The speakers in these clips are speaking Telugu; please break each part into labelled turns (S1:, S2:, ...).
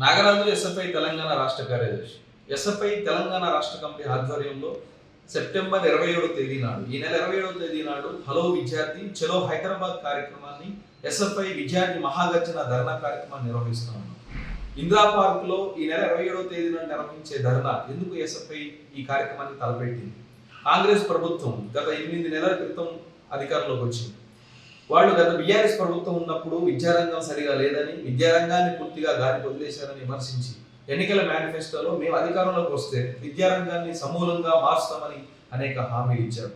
S1: నాగరాజు ఎస్ఎఫ్ఐ తెలంగాణ రాష్ట్ర కార్యదర్శి. ఎస్ఎఫ్ఐ తెలంగాణ రాష్ట్ర కమిటీ ఆధ్వర్యంలో సెప్టెంబర్ ఇరవై ఏడో తేదీ నాడు ఈ నెల ఇరవై ఏడో తేదీ నాడు హలో విద్యార్థి చలో హైదరాబాద్ కార్యక్రమాన్ని ఎస్ఎఫ్ఐ విద్యార్థి మహాగర్జన ధర్నా కార్యక్రమాన్ని నిర్వహిస్తున్నాను ఇందిరా పార్క్లో ఈ నెల ఇరవై ఏడవ తేదీ నిర్వహించే ధర్నా ఎందుకు ఎస్ఎఫ్ఐ ఈ కార్యక్రమాన్ని తలపెట్టింది? కాంగ్రెస్ ప్రభుత్వం గత ఎనిమిది నెలల క్రితం అధికారంలోకి వచ్చింది. వాళ్ళు గత బీఆర్ఎస్ ప్రభుత్వం ఉన్నప్పుడు విద్యారంగం సరిగా లేదని విద్యారంగాన్ని పూర్తిగా గాలికి వదిలేశారని విమర్శించి ఎన్నికల మేనిఫెస్టోలో మేము అధికారంలోకి వస్తే విద్యారంగాన్ని సమూలంగా మార్చుతామని అనేక హామీలు ఇచ్చారు.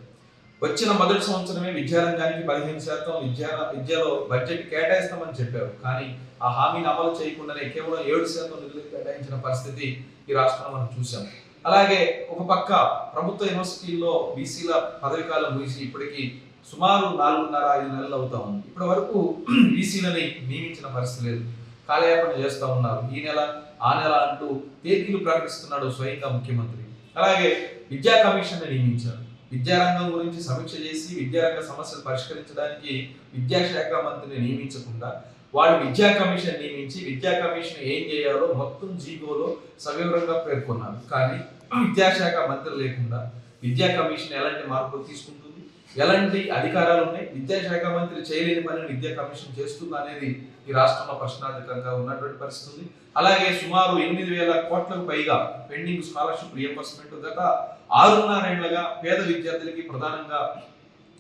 S1: వచ్చిన మొదటి సంవత్సరమే విద్యారంగానికి పదిహేను శాతం విద్యా విద్యలో బడ్జెట్ కేటాయిస్తామని చెప్పారు. కానీ ఆ హామీని అమలు చేయకుండానే కేవలం ఏడు శాతం నిధులు కేటాయించిన పరిస్థితి ఈ రాష్ట్రంలో మనం చూసాం అలాగే ఒక పక్క ప్రభుత్వ యూనివర్సిటీల్లో బీసీల పదవి కాలం ముగిసి ఇప్పటికీ సుమారు నాలుగున్నర ఐదు నెలలు అవుతా ఉంది. ఇప్పటి వరకు బీసీలని నియమించిన పరిస్థితి లేదు. కాలయాపన చేస్తూ ఉన్నారు. ఈ నెల ఆ నెల అంటూ తేదీలు ప్రకటిస్తున్నాడు స్వయంగా ముఖ్యమంత్రి. అలాగే విద్యా కమిషన్ నియమించారు. విద్యారంగం గురించి సమీక్ష చేసి విద్యారంగ సమస్యలు పరిష్కరించడానికి విద్యాశాఖ మంత్రిని నియమించకుండా వాళ్ళు విద్యా కమిషన్ నియమించి విద్యా కమిషన్ ఏం చేయాలో మొత్తం జీవోలో సవివరంగా పేర్కొన్నారు. కానీ విద్యాశాఖ మంత్రి లేకుండా విద్యా కమిషన్ ఎలాంటి మార్పులు తీసుకుంటుంది? ఎలాంటి అధికారాలు ఉన్నాయి? విద్యాశాఖ మంత్రి చేయలేని పని విద్యా కమిషన్ చేస్తుంది అనేది ఈ రాష్ట్రంలో ప్రశ్నార్థకంగా ఉన్నటువంటి పరిస్థితి అలాగే సుమారు ఎనిమిది వేల కోట్లకు పైగా పెండింగ్ స్కాలర్షిప్ రియంబర్స్మెంట్ గత ఆరున్నరేళ్ళుగా పేద విద్యార్థులకి ప్రధానంగా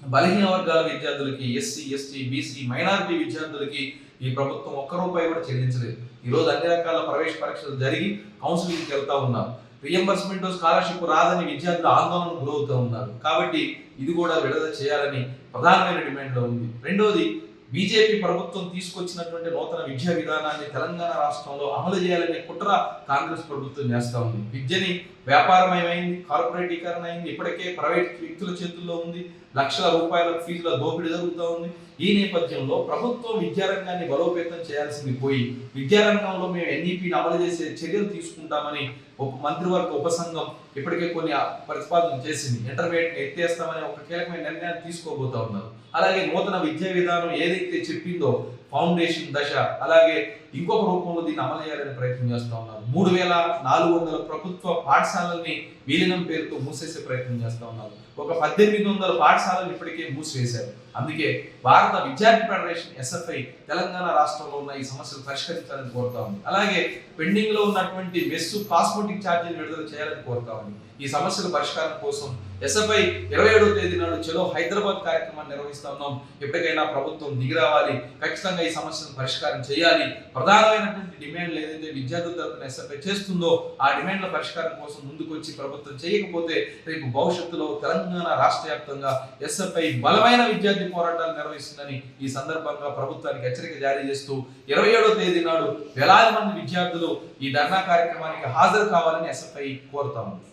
S1: బలహీన వర్గాల విద్యార్థులకి ఎస్సీ ఎస్టీ బీసీ మైనారిటీ విద్యార్థులకి ఈ ప్రభుత్వం ఒక్క రూపాయి కూడా చెల్లించలేదు. ఈరోజు అన్ని రకాల ప్రవేశ పరీక్షలు జరిగి కౌన్సిలింగ్కి వెళ్తా ఉన్నారు రియంబర్స్మెంట్ స్కాలర్షిప్ రాదని విద్యార్థులు ఆందోళనకు గురవుతూ ఉన్నారు. కాబట్టి ఇది కూడా విడుదల చేయాలని ప్రధానమైన డిమాండ్లో ఉంది. రెండోది బీజేపీ ప్రభుత్వం తీసుకొచ్చినటువంటి నూతన విద్యా విధానాన్ని తెలంగాణ రాష్ట్రంలో అమలు చేయాలనే కుట్ర కాంగ్రెస్ ప్రభుత్వం చేస్తా ఉంది. విద్యని వ్యాపారమయమైంది కార్పొరేటీకరణ అయింది ఇప్పటికే ప్రైవేట్ వ్యక్తుల చేతుల్లో ఉంది లక్షల రూపాయల ఫీజుల దోపిడీ జరుగుతూ ఉంది. ఈ నేపథ్యంలో ప్రభుత్వం విద్యారంగాన్ని బలోపేతం చేయాల్సింది పోయి విద్యారంగంలో మేము ఎన్ఈపీని అమలు చేసే చర్యలు తీసుకుంటామని ఒక మంత్రివర్గ ఉపసంఘం ఇప్పటికే కొన్ని ప్రతిపాదన చేసింది. ఇంటర్మీడియట్ ఎత్తేస్తామని ఒక కీలకమైన నిర్ణయాన్ని తీసుకోబోతా ఉన్నారు. అలాగే నూతన విద్యా విధానం ఏది ఏదైతే చెప్పిందో ఫౌండేషన్ దశ అలాగే ఇంకొక రూపంలో దీన్ని అమలు చేయాలని ప్రయత్నం చేస్తూ ఉన్నారు. మూడు వేల నాలుగు వందల ప్రభుత్వ పాఠశాలల్ని విలీనం పేరుతో మూసేసే ప్రయత్నం చేస్తూ ఉన్నారు. ఒక పద్దెనిమిది వందల పాఠశాలలు ఇప్పటికే మూసివేశారు. అందుకే భారత విద్యార్థి ఫెడరేషన్ ఎస్ఎఫ్ఐ తెలంగాణ రాష్ట్రంలో ఉన్న ఈ సమస్యలు పరిష్కరించాలని కోరుతా ఉంది. అలాగే పెండింగ్లో ఉన్నటువంటి మెస్సు కాస్మోటిక్ ఛార్జీలు విడుదల చేయాలని కోరుతా ఉంది. ఈ సమస్యల పరిష్కారం కోసం ఎస్ఎఫ్ఐ ఇరవై ఏడవ తేదీ నాడు చలో హైదరాబాద్ కార్యక్రమాన్ని నిర్వహిస్తా ఉన్నాం. ఎప్పటికైనా ప్రభుత్వం దిగిరావాలి ఖచ్చితంగా ఈ సమస్యను పరిష్కారం చేయాలి. ప్రధానమైనటువంటి డిమాండ్లు ఏదైతే విద్యార్థుల తరపున ఎస్ఎఫ్ఐ చేస్తుందో ఆ డిమాండ్ల పరిష్కారం కోసం ముందుకు వచ్చి ప్రభుత్వం చేయకపోతే రేపు భవిష్యత్తులో తెలంగాణ రాష్ట్ర వ్యాప్తంగా ఎస్ఎఫ్ఐ బలమైన విద్యార్థి పోరాటాలు నిర్వహిస్తుందని ఈ సందర్భంగా ప్రభుత్వానికి హెచ్చరిక జారీ చేస్తూ ఇరవై ఏడో తేదీ నాడు వేలాది మంది విద్యార్థులు ఈ ధర్నా కార్యక్రమానికి హాజరు కావాలని ఎస్ఎఫ్ఐ కోరుతా ఉంది.